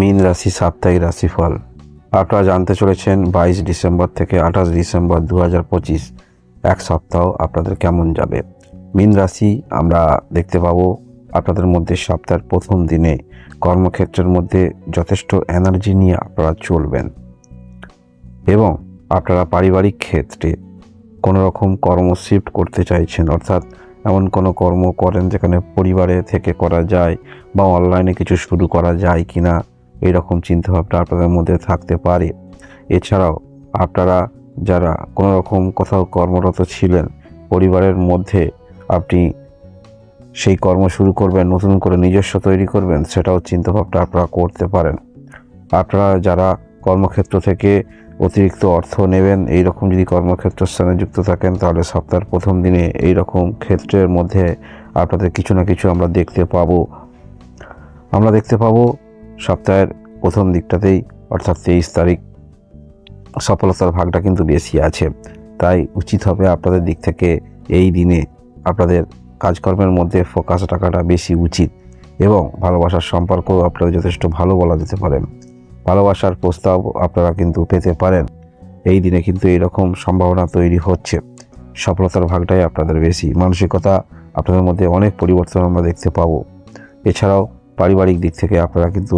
মীন রাশি, সাপ্তাহিক রাশিফল। আপনারা জানতে চলেছেন বাইশ ডিসেম্বর থেকে আঠাশ ডিসেম্বর দু এক সপ্তাহ আপনাদের কেমন যাবে? মীন রাশি, আমরা দেখতে পাবো আপনাদের মধ্যে সপ্তাহের প্রথম দিনে কর্মক্ষেত্রের মধ্যে যথেষ্ট এনার্জি নিয়ে আপনারা চলবেন। এবং আপনারা পারিবারিক ক্ষেত্রে কোনো রকম কর্ম শিফট করতে চাইছেন, অর্থাৎ এমন কোনো কর্ম করেন যেখানে পরিবারে থেকে করা যায় বা অনলাইনে কিছু শুরু করা যায় কি না এইরকম চিন্তাভাবনা আপনাদের মধ্যে থাকতে পারে। এছাড়াও আপনারা যারা কোনো রকম কোথাও কর্মরত ছিলেন, পরিবারের মধ্যে আপনি সেই কর্ম শুরু করবেন, নতুন করে নিজস্ব তৈরি করবেন, সেটাও চিন্তাভাবনা আপনারা করতে পারেন। আপনারা যারা কর্মক্ষেত্র থেকে অতিরিক্ত অর্থ নেবেন এই রকম যদি কর্মক্ষেত্র স্থানে যুক্ত থাকেন, তাহলে সপ্তাহের প্রথম দিনে এই রকম ক্ষেত্রের মধ্যে আপনাদের কিছু না কিছু আমরা দেখতে পাবো। আমরা দেখতে পাবো সপ্তাহের প্রথম দিকটাতেই, অর্থাৎ তেইশ তারিখ, সফলতার ভাগটা কিন্তু বেশি আছে। তাই উচিত হবে আপনাদের দিক থেকে এই দিনে আপনাদের কাজকর্মের মধ্যে ফোকাস রাখাটা বেশি উচিত এবং ভালোবাসার সম্পর্ক আপনাদের যথেষ্ট ভালো বলা যেতে পারে। ভালোবাসার প্রস্তাব আপনারা কিন্তু পেতে পারেন। এই দিনে কিন্তু এইরকম সম্ভাবনা তৈরি হচ্ছে। সফলতার ভাগটাই আপনাদের বেশি। মানসিকতা আপনাদের মধ্যে অনেক পরিবর্তন আমরা দেখতে পাবো। এছাড়াও পারিবারিক দিক থেকে আপনারা কিন্তু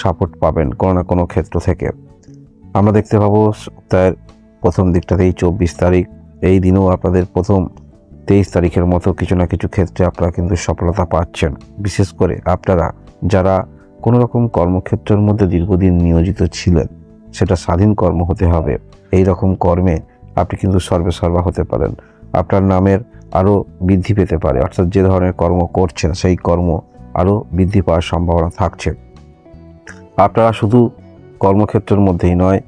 সাপোর্ট পাবেন কোনো না কোনো ক্ষেত্র থেকে। আমরা দেখতে পাবো সপ্তাহের প্রথম দিকটাতেই চব্বিশ তারিখ। এই দিনেও আপনাদের প্রথম তেইশ তারিখের মতো কিছু না কিছু ক্ষেত্রে আপনারা কিন্তু সফলতা পাচ্ছেন। বিশেষ করে আপনারা যারা কোনো রকম কর্মক্ষেত্রের মধ্যে দীর্ঘদিন নিয়োজিত ছিলেন, সেটা স্বাধীন কর্ম হতে হবে। এই রকম কর্মে আপনি কিন্তু সর্বে সর্বা হতে পারেন। আপনার নামের আরও বৃদ্ধি পেতে পারে। অর্থাৎ যে ধরনের কর্ম করছেন, সেই কর্ম আরও বৃদ্ধি পাওয়ার সম্ভাবনা থাকছে। আপনারা শুধু কর্মক্ষেত্রের মধ্যেই নয়,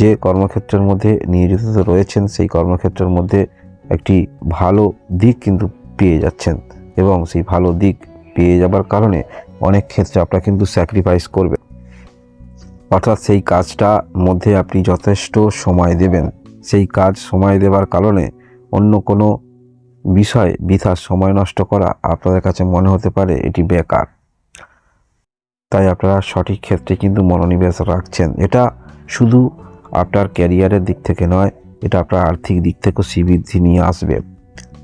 যে কর্মক্ষেত্রের মধ্যে নিয়োজিত রয়েছেন, সেই কর্মক্ষেত্রের মধ্যে একটি ভালো দিক কিন্তু পেয়ে যাচ্ছেন এবং সেই ভালো দিক পেয়ে যাবার কারণে অনেক ক্ষেত্রে আপনারা কিন্তু স্যাক্রিফাইস করবেন। অর্থাৎ সেই কাজটা মধ্যে আপনি যথেষ্ট সময় দেবেন। সেই কাজ সময় দেবার কারণে অন্য কোনো বিষয় বৃথা সময় নষ্ট করা আপনাদের কাছে মনে হতে পারে এটি বেকার। তাই আপনারা সঠিক ক্ষেত্রে কিন্তু মনোনিবেশ রাখছেন। এটা শুধু আপনার ক্যারিয়ারের দিক থেকে নয়, এটা আপনার আর্থিক দিক থেকেও শ্রীবৃদ্ধি নিয়ে আসবে।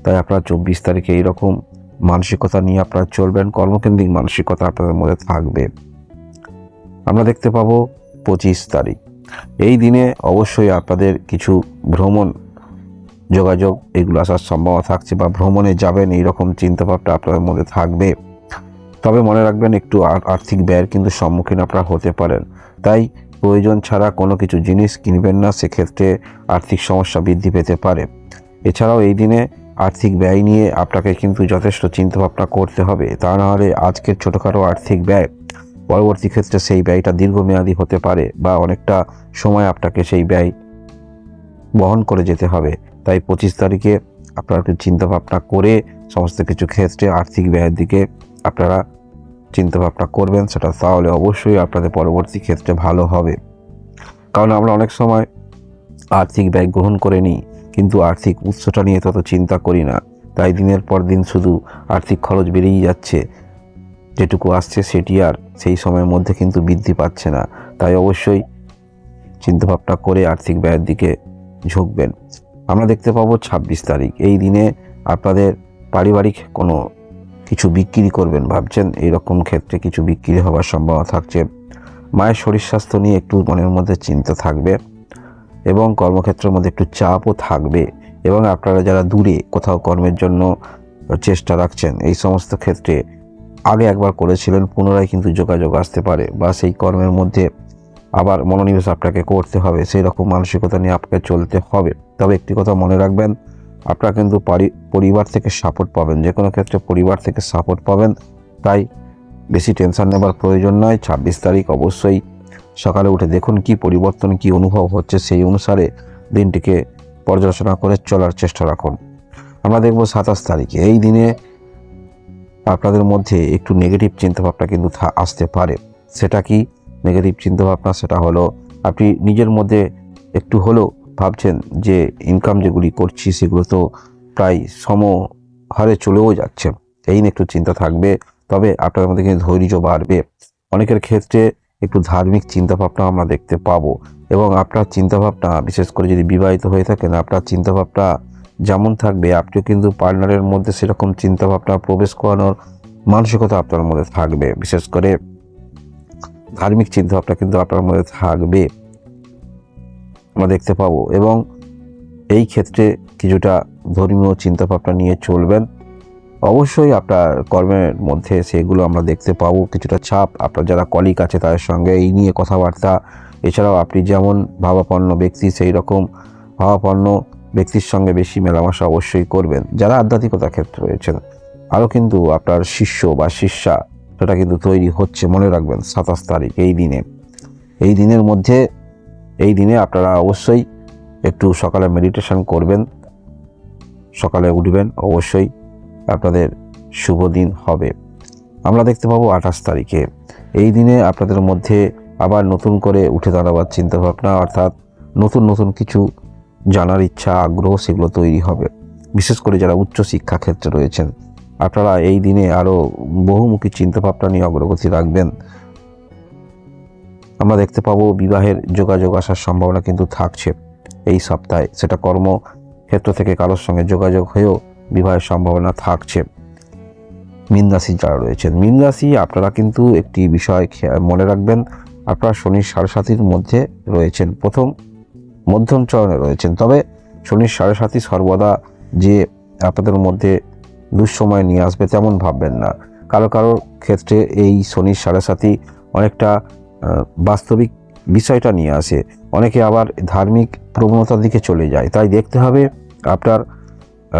তাই আপনারা চব্বিশ তারিখে এইরকম মানসিকতা নিয়ে আপনারা চলবেন, কর্মকেন্দ্রিক মানসিকতা আপনাদের মধ্যে থাকবে। আমরা দেখতে পাবো পঁচিশ তারিখ। এই দিনে অবশ্যই আপনাদের কিছু ভ্রমণ যোগাযোগ, এগুলো আসার সম্ভাবনা থাকছে বা ভ্রমণে যাবেন, এইরকম চিন্তাভাবনা আপনাদের মধ্যে থাকবে। তবে মনে রাখবেন, একটু আর- আর্থিক ব্যয়ের কিন্তু সম্মুখীন আপনারা হতে পারেন। তাই প্রয়োজন ছাড়া কোনো কিছু জিনিস কিনবেন না, সেক্ষেত্রে আর্থিক সমস্যা বৃদ্ধি পেতে পারে। এছাড়াও এই দিনে আর্থিক ব্যয় নিয়ে আপনাকে কিন্তু যথেষ্ট চিন্তাভাবনা করতে হবে। তা নাহলে আজকের ছোটোখাটো আর্থিক ব্যয় পরবর্তী ক্ষেত্রে সেই ব্যয়টা দীর্ঘমেয়াদী হতে পারে বা অনেকটা সময় আপনাকে সেই ব্যয় বহন করে যেতে হবে। তাই পঁচিশ তারিখে আপনারা একটু চিন্তাভাবনা করে সমস্ত কিছু ক্ষেত্রে আর্থিক ব্যয়ের দিকে আপনারা চিন্তাভাবনা করবেন, সেটা তাহলে অবশ্যই আপনাদের পরবর্তী ক্ষেত্রে ভালো হবে। কারণ আমরা অনেক সময় আর্থিক ব্যয় গ্রহণ করে নিই, কিন্তু আর্থিক উৎসটা নিয়ে তত চিন্তা করি না। তাই দিনের পর দিন শুধু আর্থিক খরচ বেড়েই যাচ্ছে। যেটুকু আসছে সেটি আর সেই সময়ের মধ্যে কিন্তু বৃদ্ধি পাচ্ছে না। তাই অবশ্যই চিন্তাভাবনা করে আর্থিক ব্যয়ের দিকে ঝুঁকবেন। আমরা দেখতে পাবো ছাব্বিশ তারিখ। এই দিনে আপনাদের পারিবারিক কোনো কিছু বিক্রি করবেন ভাবছেন এইরকম ক্ষেত্রে কিছু বিক্রি হওয়ার সম্ভাবনা থাকছে। মায়ের শরীর স্বাস্থ্য নিয়ে একটু মনের মধ্যে চিন্তা থাকবে এবং কর্মক্ষেত্রের মধ্যে একটু চাপও থাকবে এবং আপনারা যারা দূরে কোথাও কর্মের জন্য চেষ্টা রাখছেন, এই সমস্ত ক্ষেত্রে আগে একবার করেছিলেন, পুনরায় কিন্তু যোগাযোগ আসতে পারে বা সেই কর্মের মধ্যে আবার মনোনিবেশ আপনাকে করতে হবে, সেই রকম মানসিকতা নিয়ে আপনাকে চলতে হবে। তবে একটি কথা মনে রাখবেন, আপনারা কিন্তু পারি- পরিবার থেকে সাপোর্ট পাবেন, যে কোনো ক্ষেত্রে পরিবার থেকে সাপোর্ট পাবেন, তাই বেশি টেনশন নেবার প্রয়োজন নয়। ছাব্বিশ তারিখ অবশ্যই সকালে উঠে দেখুন কি পরিবর্তন, কি অনুভব হচ্ছে সেই অনুসারে দিনটিকে পর্যালোচনা করে চলার চেষ্টা রাখুন। আমরা দেখব সাতাশ তারিখে। এই দিনে আপনাদের মধ্যে একটু নেগেটিভ চিন্তাভাবনা কিন্তু আসতে পারে। সেটা কি? নেগেটিভ চিন্তাভাবনা সেটা হলো, আপনি নিজের মধ্যে একটু হলেও ভাবছেন যে ইনকাম যেগুলি করছি সেগুলো তো প্রায় সম হারে চলেও যাচ্ছে। এই নিয়ে একটু চিন্তা থাকবে, তবে আপনার মধ্যে কিন্তু ধৈর্য বাড়বে। অনেকের ক্ষেত্রে একটু ধার্মিক চিন্তাভাবনা আমরা দেখতে পাবো এবং আপনার চিন্তাভাবনা, বিশেষ করে যদি বিবাহিত হয়ে থাকেন, আপনার চিন্তাভাবনা যেমন থাকবে, আপনিও কিন্তু পার্টনারের মধ্যে সেরকম চিন্তাভাবনা প্রবেশ করানোর মানসিকতা আপনার মধ্যে থাকবে। বিশেষ করে ধার্মিক চিন্তাভাবনা কিন্তু আপনার মধ্যে থাকবে। আমরা দেখতে পাবো। এবং এই ক্ষেত্রে কিছুটা ধর্মীয় চিন্তাভাবনা নিয়ে চলবেন। অবশ্যই আপনার কর্মের মধ্যে সেগুলো আমরা দেখতে পাবো। কিছুটা ছাপ আপনার যারা কলিক আছে তাদের সঙ্গে এই নিয়ে কথাবার্তা। এছাড়াও আপনি যেমন ভাবাপন্ন ব্যক্তি, সেই রকম ভাবাপন্ন ব্যক্তির সঙ্গে বেশি মেলামেশা অবশ্যই করবেন। যারা আধ্যাত্মিকতার ক্ষেত্রে রয়েছেন, আরও কিন্তু আপনার শিষ্য বা শিষ্যা, সেটা কিন্তু তৈরি হচ্ছে। মনে রাখবেন, সাতাশ তারিখ, এই দিনে। এই দিনের মধ্যে এই দিনে আপনারা অবশ্যই একটু সকালে মেডিটেশন করবেন, সকালে উঠবেন, অবশ্যই আপনাদের শুভ দিন হবে। আমরা দেখতে পাবো আঠাশ তারিখে। এই দিনে আপনাদের মধ্যে আবার নতুন করে উঠে দাঁড়াবার চিন্তাভাবনা, অর্থাৎ নতুন নতুন কিছু জানার ইচ্ছা, আগ্রহ সেগুলো তৈরি হবে। বিশেষ করে যারা উচ্চ শিক্ষা ক্ষেত্রে রয়েছেন, আপনারা এই দিনে আরও বহুমুখী চিন্তাভাবনা নিয়ে অগ্রগতি রাখবেন। আমরা দেখতে পাবো বিবাহের যোগাযোগ আসার সম্ভাবনা কিন্তু থাকছে। এই সপ্তাহে সেটা কর্ম ক্ষেত্র থেকে কারোর সঙ্গে যোগাযোগ হয়েও বিবাহের সম্ভাবনা থাকছে। মীন রাশি যারা রয়েছেন, মীন রাশি আপনারা কিন্তু একটি বিষয় মনে রাখবেন, আপনারা শনির সাড়ে সাতির মধ্যে রয়েছেন। প্রথম মধ্যম চরণে রয়েছেন। তবে শনির সাড়ে সাতি সর্বদা যে আপনাদের মধ্যে দুঃসময় নিয়ে আসবে তেমন ভাববেন না। কারও কারও ক্ষেত্রে এই শনির সাড়ে সাতি অনেকটা বাস্তবিক বিষয়টা নিয়ে আসে। অনেকে আবার ধার্মিক প্রবণতার দিকে চলে যায়। তাই দেখতে হবে আপনার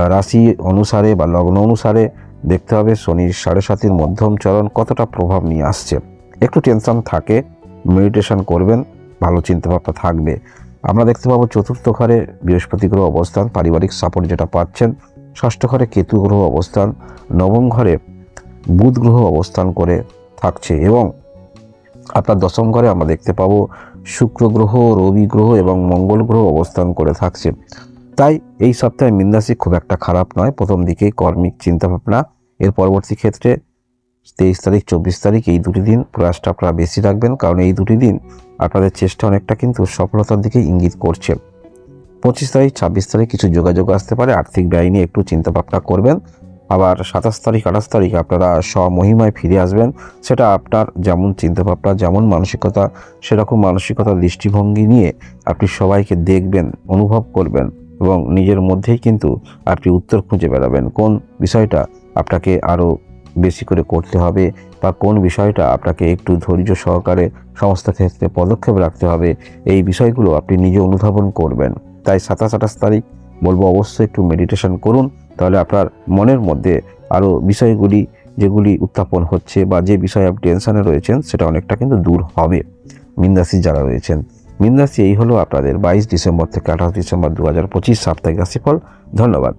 রাশি অনুসারে বা লগ্ন অনুসারে দেখতে হবে শনির সাড়ে সাতির মধ্যম চরণ কতটা প্রভাব নিয়ে আসছে। একটু টেনশন থাকে, মেডিটেশন করবেন, ভালো চিন্তাভাবনা থাকবে। আমরা দেখতে পাবো চতুর্থ ঘরে বৃহস্পতি গ্রহ অবস্থান, পারিবারিক সাপোর্ট যেটা পাচ্ছেন। ষষ্ঠ ঘরে কেতু গ্রহ অবস্থান, নবম ঘরে বুধ গ্রহ অবস্থান করে থাকছে এবং আপনার দশম ঘরে আমরা দেখতে পাবো শুক্র গ্রহ, রবি গ্রহ এবং মঙ্গল গ্রহ অবস্থান করে থাকছে। তাই এই সপ্তাহে মিন্দাসি খুব একটা খারাপ নয়। প্রথম দিকেই কর্মিক চিন্তাভাবনা, এর পরবর্তী ক্ষেত্রে তেইশ তারিখ, চব্বিশ তারিখ এই দুটি দিন প্রয়াসটা আপনারা বেশি রাখবেন, কারণ এই দুটি দিন আপনাদের চেষ্টা অনেকটা কিন্তু সফলতার দিকে ইঙ্গিত করছে। পঁচিশ তারিখ, ছাব্বিশ তারিখ কিছু যোগাযোগ আসতে পারে। আর্থিক ব্যয় নিয়ে একটু চিন্তা ভাবনা করবেন। আবার সাতাশ তারিখ, আঠাশ তারিখ আপনারা স্বমহিমায় ফিরে আসবেন। সেটা আপনার যেমন চিন্তাভাবনা, যেমন মানসিকতা, সেরকম মানসিকতার দৃষ্টিভঙ্গি নিয়ে আপনি সবাইকে দেখবেন, অনুভব করবেন এবং নিজের মধ্যেই কিন্তু আপনি উত্তর খুঁজে বেড়াবেন। কোন বিষয়টা আপনাকে আরও বেশি করে করতে হবে বা কোন বিষয়টা আপনাকে একটু ধৈর্য সহকারে সমস্ত ক্ষেত্রে পদক্ষেপ রাখতে হবে, এই বিষয়গুলো আপনি নিজে অনুধাবন করবেন। তাই সাতাশ, আঠাশ তারিখ বলব অবশ্যই একটু মেডিটেশন করুন। তাহলে আপনার মনের মধ্যে আরও বিষয়গুলি যেগুলি উত্থাপন হচ্ছে বা যে বিষয়ে আপনি টেনশানে রয়েছেন, সেটা অনেকটা কিন্তু দূর হবে। মিনরাশি যারা রয়েছেন, মিনরাশি এই হলো আপনাদের বাইশ ডিসেম্বর থেকে আঠাশ ডিসেম্বর দু হাজার পঁচিশ সাপ্তাহিক রাশিফল। ধন্যবাদ।